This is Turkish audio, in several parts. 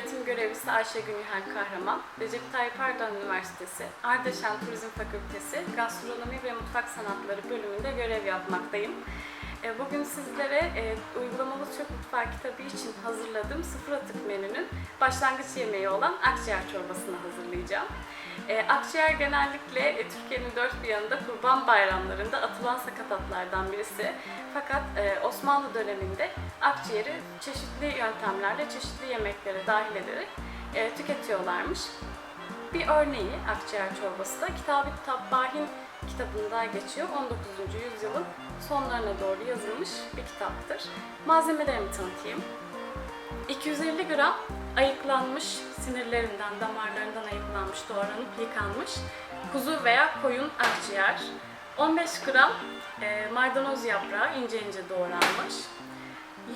öğretim görevlisi Ayşegül Nihal Kahraman, Recep Tayyip Erdoğan Üniversitesi, Ardeşen Turizm Fakültesi, Gastronomi ve Mutfak Sanatları bölümünde görev yapmaktayım. E, Bugün sizlere e, uygulamalı Türk mutfağı kitabı için hazırladığım sıfır atık menünün başlangıç yemeği olan akciğer çorbasını hazırlayacağım. E, akciğer genellikle e, Türkiye'nin dört bir yanında kurban bayramlarında atılan sakatatlardan birisi. Fakat e, Osmanlı döneminde akciğeri çeşitli yöntemlerle çeşitli yemeklere dahil ederek e, tüketiyorlarmış. Bir örneği akciğer çorbası da Kitab-ı Tabbahin kitabında geçiyor. 19. yüzyılın sonlarına doğru yazılmış bir kitaptır. Malzemelerimi tanıtayım. 250 gram ayıklanmış sinirlerinden, damarlarından ayıklanmış, doğranıp yıkanmış kuzu veya koyun akciğer, 15 gram e, maydanoz yaprağı ince ince doğranmış,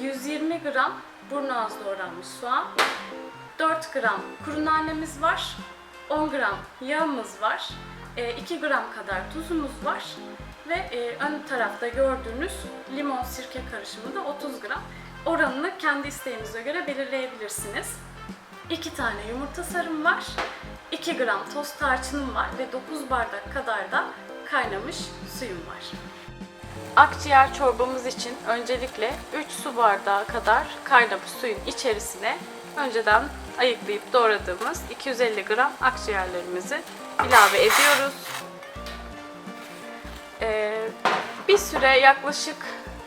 120 gram burnu az doğranmış soğan, 4 gram kuru nanemiz var, 10 gram yağımız var, e, 2 gram kadar tuzumuz var. Ve e, ön tarafta gördüğünüz limon sirke karışımı da 30 gram. Oranını kendi isteğinize göre belirleyebilirsiniz. 2 tane yumurta sarım var, 2 gram toz tarçınım var ve 9 bardak kadar da kaynamış suyum var. Akciğer çorbamız için öncelikle 3 su bardağı kadar kaynamış suyun içerisine önceden ayıklayıp doğradığımız 250 gram akciğerlerimizi ilave ediyoruz. Ee, bir süre yaklaşık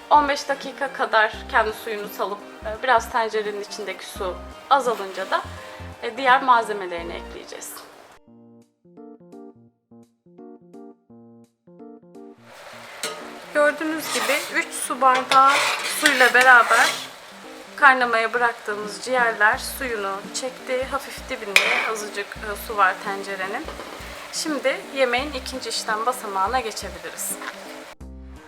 15 dakika kadar kendi suyunu salıp biraz tencerenin içindeki su azalınca da e, diğer malzemelerini ekleyeceğiz. Gördüğünüz gibi 3 su bardağı suyla beraber kaynamaya bıraktığımız ciğerler suyunu çekti. Hafif dibinde azıcık e, su var tencerenin. Şimdi yemeğin ikinci işlem basamağına geçebiliriz.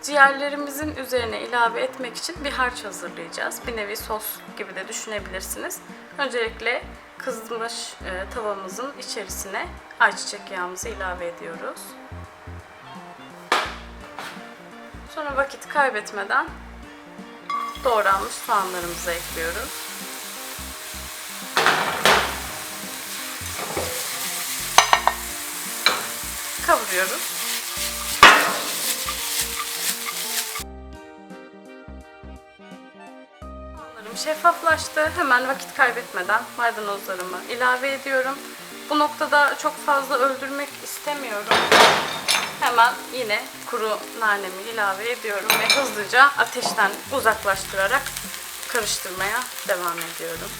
Ciğerlerimizin üzerine ilave etmek için bir harç hazırlayacağız. Bir nevi sos gibi de düşünebilirsiniz. Öncelikle kızmış e, tavamızın içerisine ayçiçek yağımızı ilave ediyoruz. Sonra vakit kaybetmeden doğranmış soğanlarımızı ekliyoruz. Kavuruyoruz. Şeffaflaştı. Hemen vakit kaybetmeden maydanozlarımı ilave ediyorum. Bu noktada çok fazla öldürmek istemiyorum. Hemen yine kuru nanemi ilave ediyorum ve hızlıca ateşten uzaklaştırarak karıştırmaya devam ediyorum.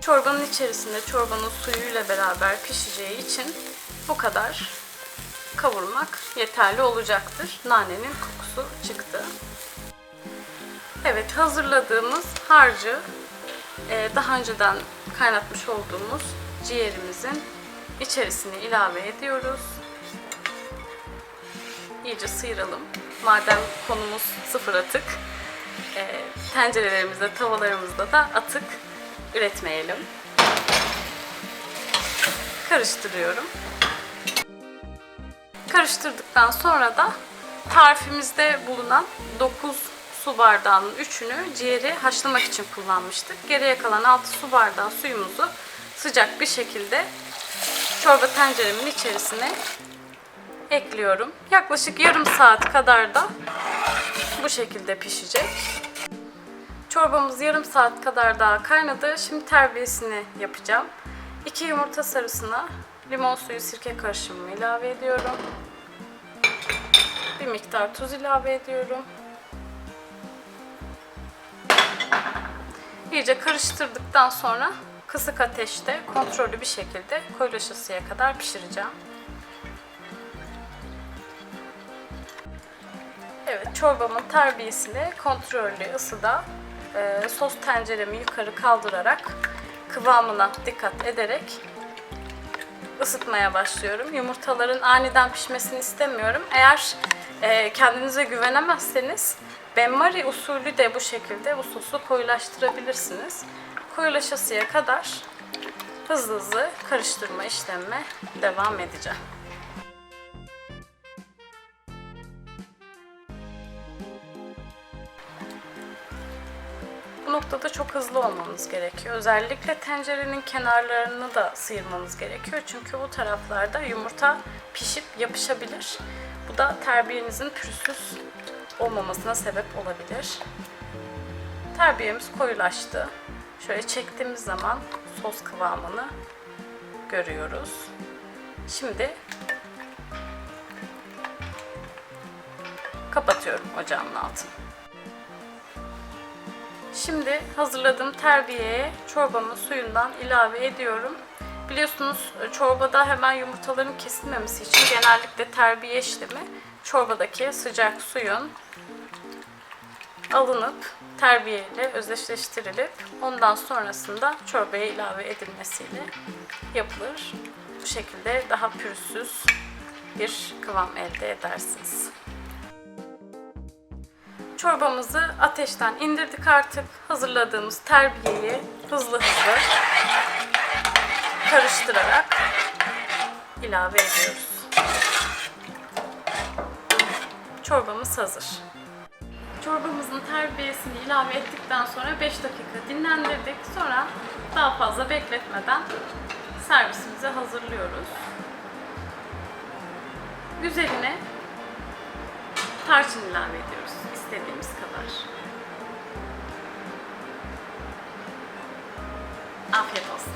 Çorbanın içerisinde çorbanın suyuyla beraber pişeceği için bu kadar kavurmak yeterli olacaktır. Nanenin kokusu çıktı. Evet hazırladığımız harcı e, daha önceden kaynatmış olduğumuz ciğerimizin içerisine ilave ediyoruz. İyice sıyıralım. Madem konumuz sıfır atık, e, tencerelerimizde, tavalarımızda da atık üretmeyelim. Karıştırıyorum. Karıştırdıktan sonra da tarifimizde bulunan 9 su bardağının 3'ünü ciğeri haşlamak için kullanmıştık. Geriye kalan 6 su bardağı suyumuzu sıcak bir şekilde çorba tenceremin içerisine ekliyorum. Yaklaşık yarım saat kadar da bu şekilde pişecek. Çorbamız yarım saat kadar daha kaynadı. Şimdi terbiyesini yapacağım. 2 yumurta sarısına limon suyu sirke karışımımı ilave ediyorum. Bir miktar tuz ilave ediyorum. İyice karıştırdıktan sonra kısık ateşte kontrollü bir şekilde koyulaşasıya kadar pişireceğim. Evet, çorbamın terbiyesini kontrollü ısıda e, sos tenceremi yukarı kaldırarak kıvamına dikkat ederek ısıtmaya başlıyorum. Yumurtaların aniden pişmesini istemiyorum. Eğer e, kendinize güvenemezseniz benmari usulü de bu şekilde sosu koyulaştırabilirsiniz. Koyulaşasıya kadar hızlı hızlı karıştırma işlemime devam edeceğim. Bu noktada çok hızlı olmanız gerekiyor. Özellikle tencerenin kenarlarını da sıyırmanız gerekiyor. Çünkü bu taraflarda yumurta pişip yapışabilir. Bu da terbiyenizin pürüzsüz olmamasına sebep olabilir. Terbiyemiz koyulaştı. Şöyle çektiğimiz zaman sos kıvamını görüyoruz. Şimdi kapatıyorum ocağımın altını. Şimdi hazırladığım terbiyeye çorbamın suyundan ilave ediyorum. Biliyorsunuz çorbada hemen yumurtaların kesilmemesi için genellikle terbiye işlemi çorbadaki sıcak suyun alınıp terbiyeyle özdeşleştirilip ondan sonrasında çorbaya ilave edilmesiyle yapılır. Bu şekilde daha pürüzsüz bir kıvam elde edersiniz. Çorbamızı ateşten indirdik artık. Hazırladığımız terbiyeyi hızlı hızlı karıştırarak ilave ediyoruz. Çorbamız hazır. Çorbamızın terbiyesini ilave ettikten sonra 5 dakika dinlendirdik. Sonra daha fazla bekletmeden servisimize hazırlıyoruz. Üzerine tarçın ilave ediyoruz istediğimiz kadar. Afiyet olsun.